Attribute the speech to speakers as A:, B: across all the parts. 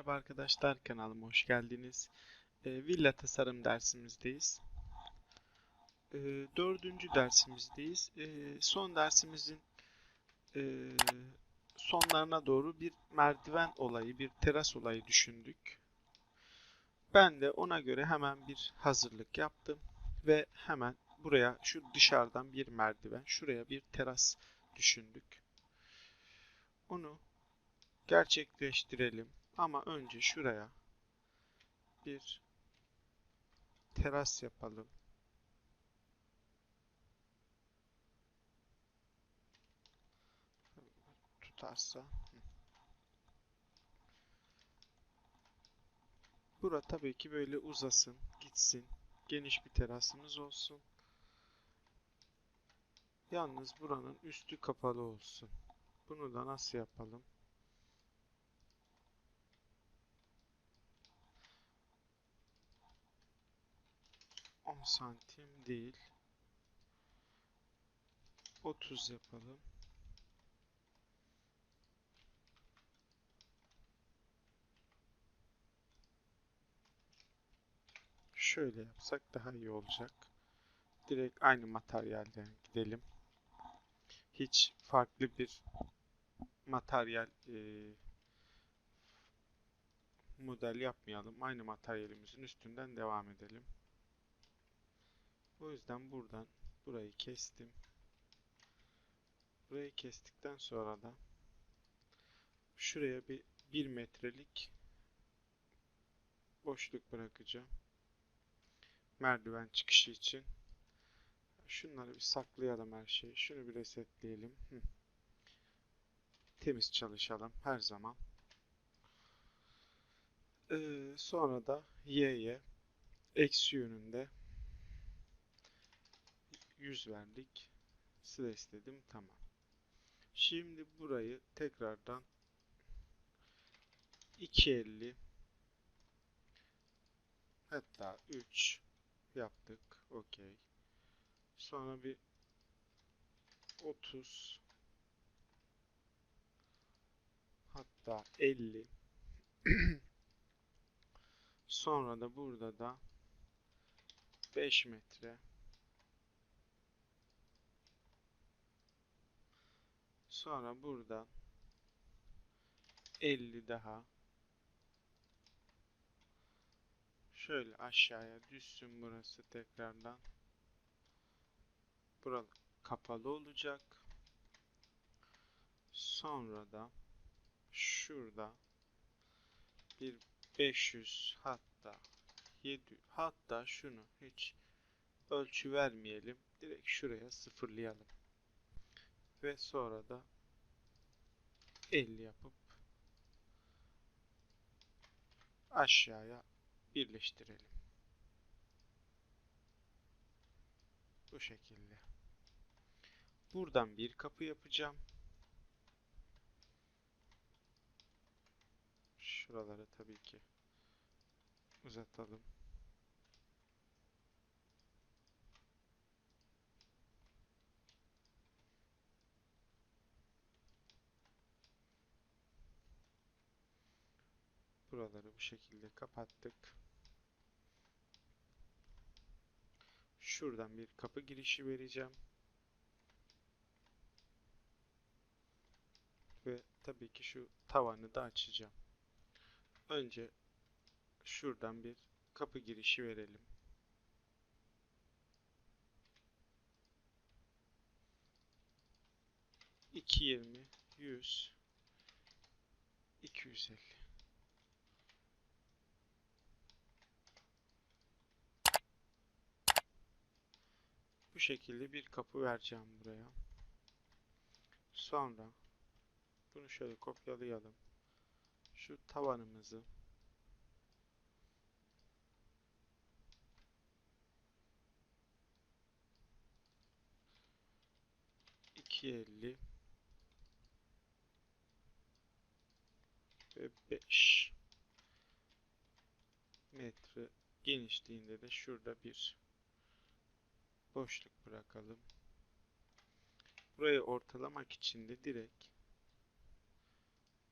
A: Merhaba arkadaşlar kanalıma hoş geldiniz. Ee, villa tasarım dersimizdeyiz. Ee, dördüncü dersimizdeyiz. Ee, son dersimizin e, sonlarına doğru bir merdiven olayı, bir teras olayı düşündük. Ben de ona göre hemen bir hazırlık yaptım ve hemen buraya şu dışarıdan bir merdiven, şuraya bir teras düşündük. Onu gerçekleştirelim. Ama önce şuraya bir teras yapalım. Tutarsa. Bura tabii ki böyle uzasın, gitsin. Geniş bir terasımız olsun. Yalnız buranın üstü kapalı olsun. Bunu da nasıl yapalım? 10 santim değil. 30 yapalım. Şöyle yapsak daha iyi olacak. Direkt aynı materyalden gidelim. Hiç farklı bir materyal e, model yapmayalım. Aynı materyalimizin üstünden devam edelim. O yüzden buradan burayı kestim. Burayı kestikten sonra da şuraya bir 1 metrelik boşluk bırakacağım. Merdiven çıkışı için. Şunları bir saklayalım her şeyi. Şunu bir resetleyelim. Hı. Temiz çalışalım her zaman. Ee, sonra da y'ye eksi yönünde 100 verdik. Slash dedim. Tamam. Şimdi burayı tekrardan 250 hatta 3 yaptık. Okey. Sonra bir 30 hatta 50 sonra da burada da 5 metre Sonra burada 50 daha şöyle aşağıya düşsün burası tekrardan. Buralı kapalı olacak. Sonra da şurada bir 500 hatta 7 hatta şunu hiç ölçü vermeyelim. Direkt şuraya sıfırlayalım ve sonra da 50 yapıp aşağıya birleştirelim. Bu şekilde. Buradan bir kapı yapacağım. Şuraları tabii ki uzatalım. Buraları bu şekilde kapattık. Şuradan bir kapı girişi vereceğim. Ve tabii ki şu tavanı da açacağım. Önce şuradan bir kapı girişi verelim. İki yirmi, yüz, iki yüz elli. Bu şekilde bir kapı vereceğim buraya. Sonra bunu şöyle kopyalayalım. Şu tavanımızı iki elli ve beş metre genişliğinde de şurada bir boşluk bırakalım. Burayı ortalamak için de direkt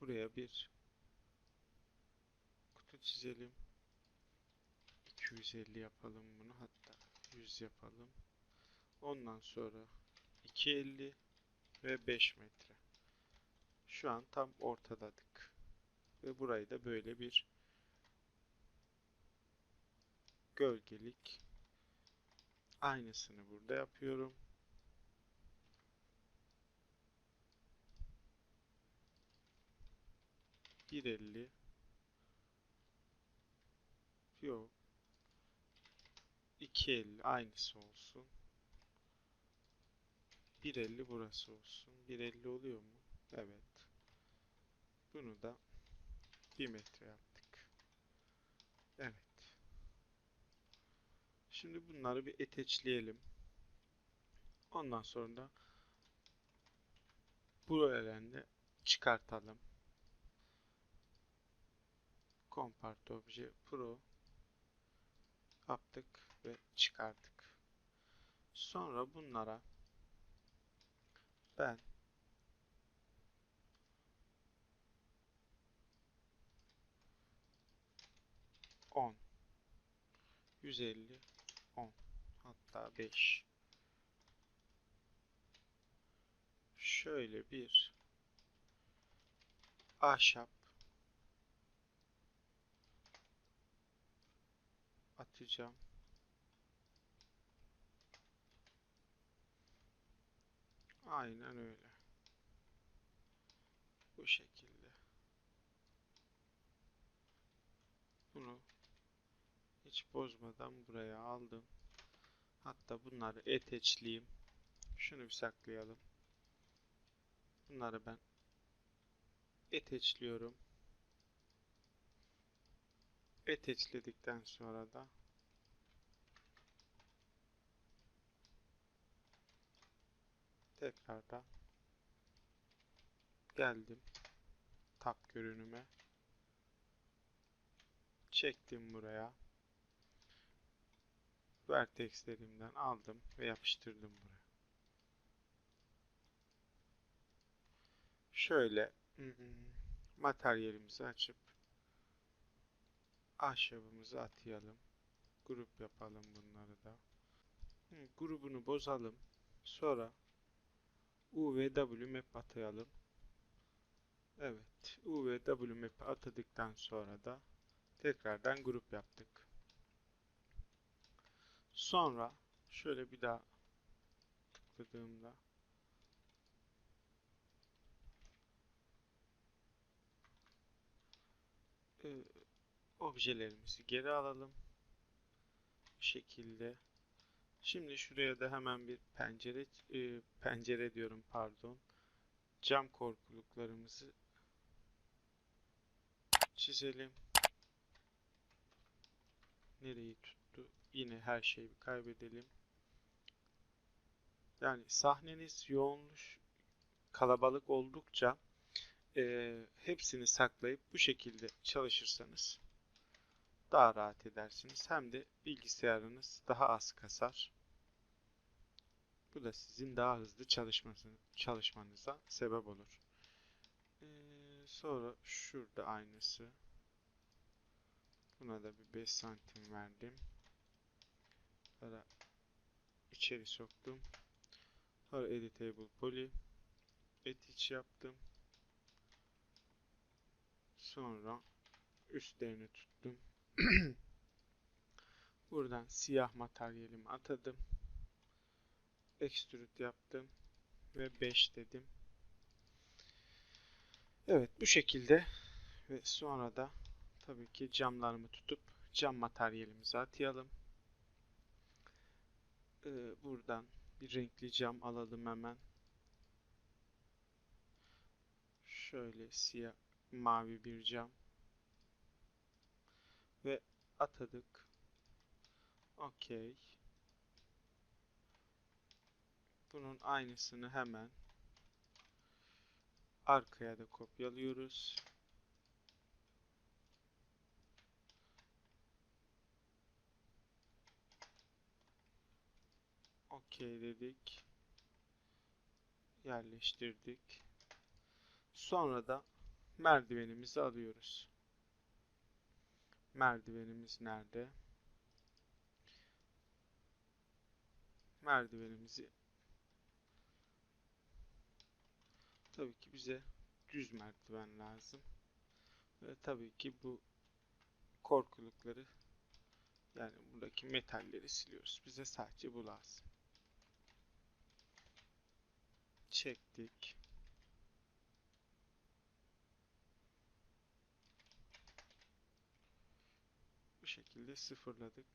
A: buraya bir farklı çizelim. 250 yapalım bunu hatta 100 yapalım. Ondan sonra 250 ve 5 metre. Şu an tam ortadadık. Ve burayı da böyle bir gölgelik aynısını burada yapıyorum. Bir elli yok 2.50 aynısı olsun. 1.50 burası olsun. 1.50 oluyor mu? Evet. Bunu da 1 metre yaptık. Evet. Şimdi bunları bir eteçleyelim. Ondan sonra da buralarını çıkartalım. Compart Obje Pro yaptık ve çıkardık. Sonra bunlara ben on yüz elli on hatta beş şöyle bir ahşap atacağım. Aynen öyle. Bu şekilde. Bunu hiç bozmadan buraya aldım. Hatta bunları eteçleyeyim. Şunu bir saklayalım. Bunları ben eteçliyorum. Eteçledikten sonra da tekrardan geldim tab görünüme çektim buraya vertexlerimden aldım ve yapıştırdım buraya şöyle materyalimizi açıp ahşabımızı atayalım grup yapalım bunları da grubunu bozalım sonra U ve W map atayalım. Evet. U ve W map atadıktan sonra da tekrardan grup yaptık. Sonra şöyle bir daha tıkladığımda e, objelerimizi geri alalım. Bu şekilde Şimdi şuraya da hemen bir pencere e, pencere diyorum pardon. Cam korkuluklarımızı çizelim. Nereyi tuttu? Yine her şeyi kaybedelim. Yani sahneniz yoğunluş kalabalık oldukça e, hepsini saklayıp bu şekilde çalışırsanız daha rahat edersiniz. Hem de bilgisayarınız daha az kasar. Bu da sizin daha hızlı çalışmanıza sebep olur. Ee, sonra şurada aynısı. Buna da bir 5 santim verdim. Sonra içeri soktum. Sonra editable poly edit yaptım. Sonra üstlerini tuttum. Buradan siyah materyalimi atadım. Extrude yaptım. Ve 5 dedim. Evet bu şekilde ve sonra da tabii ki camlarımı tutup cam materyalimizi atayalım. Ee, buradan bir renkli cam alalım hemen. Şöyle siyah mavi bir cam ve atadık. Okey. Bunun aynısını hemen arkaya da kopyalıyoruz. Okey. Yerleştirdik. Sonra da merdivenimizi alıyoruz. Merdivenimiz nerede? Merdivenimizi tabii ki bize düz merdiven lazım. Ve tabii ki bu korkulukları yani buradaki metalleri siliyoruz. Bize sadece bu lazım. Çektik. Bu şekilde sıfırladık.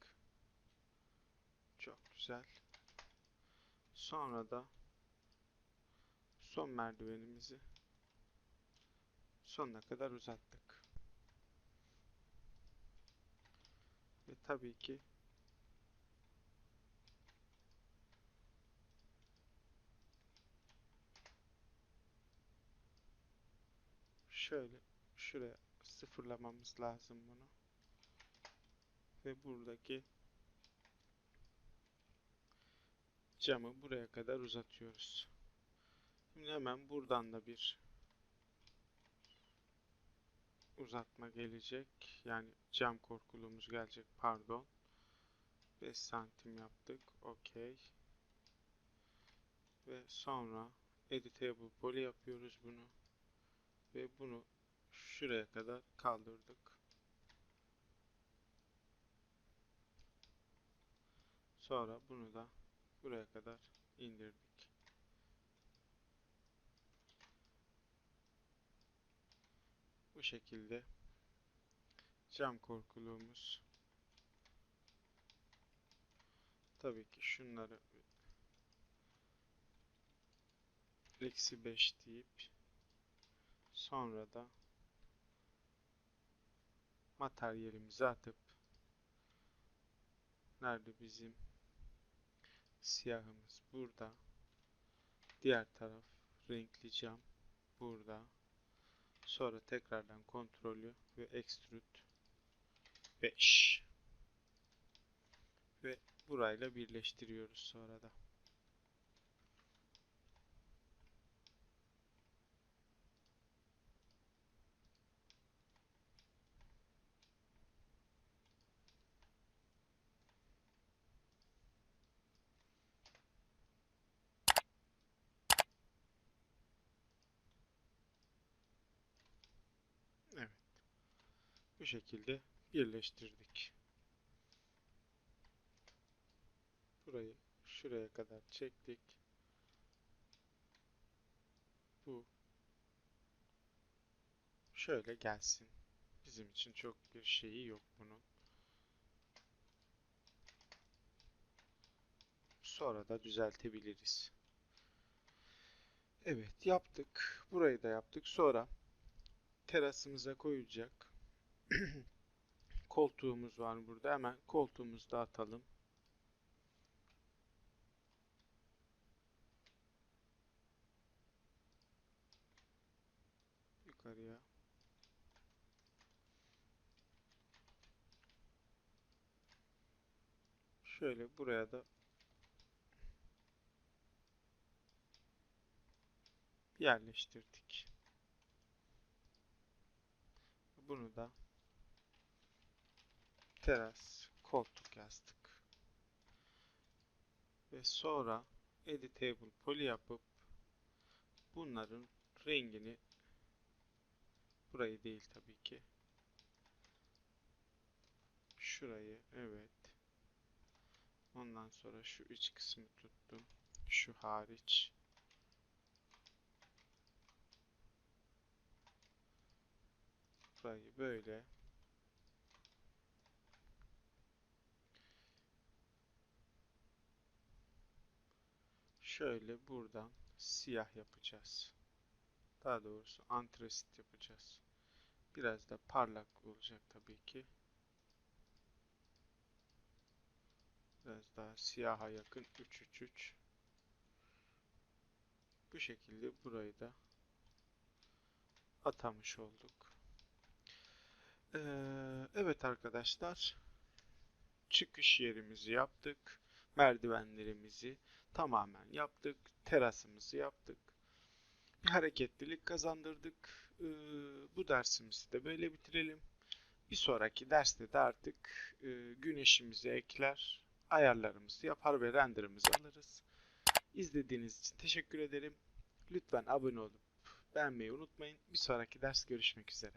A: Çok güzel. Sonra da son merdivenimizi sonuna kadar uzattık. Ve tabii ki şöyle şuraya sıfırlamamız lazım bunu. Ve buradaki camı buraya kadar uzatıyoruz. Şimdi hemen buradan da bir uzatma gelecek. Yani cam korkulumuz gelecek. Pardon. 5 santim yaptık. Okey. Ve sonra editable poly yapıyoruz bunu. Ve bunu şuraya kadar kaldırdık. Sonra bunu da buraya kadar indirdik. Bu şekilde cam korkuluğumuz tabii ki şunları eksi 5 deyip sonra da materyalimizi atıp nerede bizim siyahımız? Burada. Diğer taraf renkli cam. Burada. Sonra tekrardan kontrolü ve extrude 5 ve burayla birleştiriyoruz sonra da Evet. Bu şekilde birleştirdik. Burayı şuraya kadar çektik. Bu şöyle gelsin. Bizim için çok bir şeyi yok bunun. Sonra da düzeltebiliriz. Evet yaptık. Burayı da yaptık. Sonra terasımıza koyacak koltuğumuz var burada. Hemen koltuğumuzu da atalım. Yukarıya. Şöyle buraya da yerleştirdik. Bunu da teras, koltuk yazdık. Ve sonra editable poly yapıp bunların rengini burayı değil tabii ki. Şurayı evet. Ondan sonra şu iç kısmı tuttum. Şu hariç. Burayı böyle şöyle buradan siyah yapacağız. Daha doğrusu antrasit yapacağız. Biraz da parlak olacak tabii ki. Biraz daha siyaha yakın 333. Bu şekilde burayı da atamış olduk. Ee, evet arkadaşlar. Çıkış yerimizi yaptık. Merdivenlerimizi tamamen yaptık. Terasımızı yaptık. Bir hareketlilik kazandırdık. Ee, bu dersimizi de böyle bitirelim. Bir sonraki derste de artık e, güneşimizi ekler, ayarlarımızı yapar ve renderımızı alırız. İzlediğiniz için teşekkür ederim. Lütfen abone olup beğenmeyi unutmayın. Bir sonraki ders görüşmek üzere.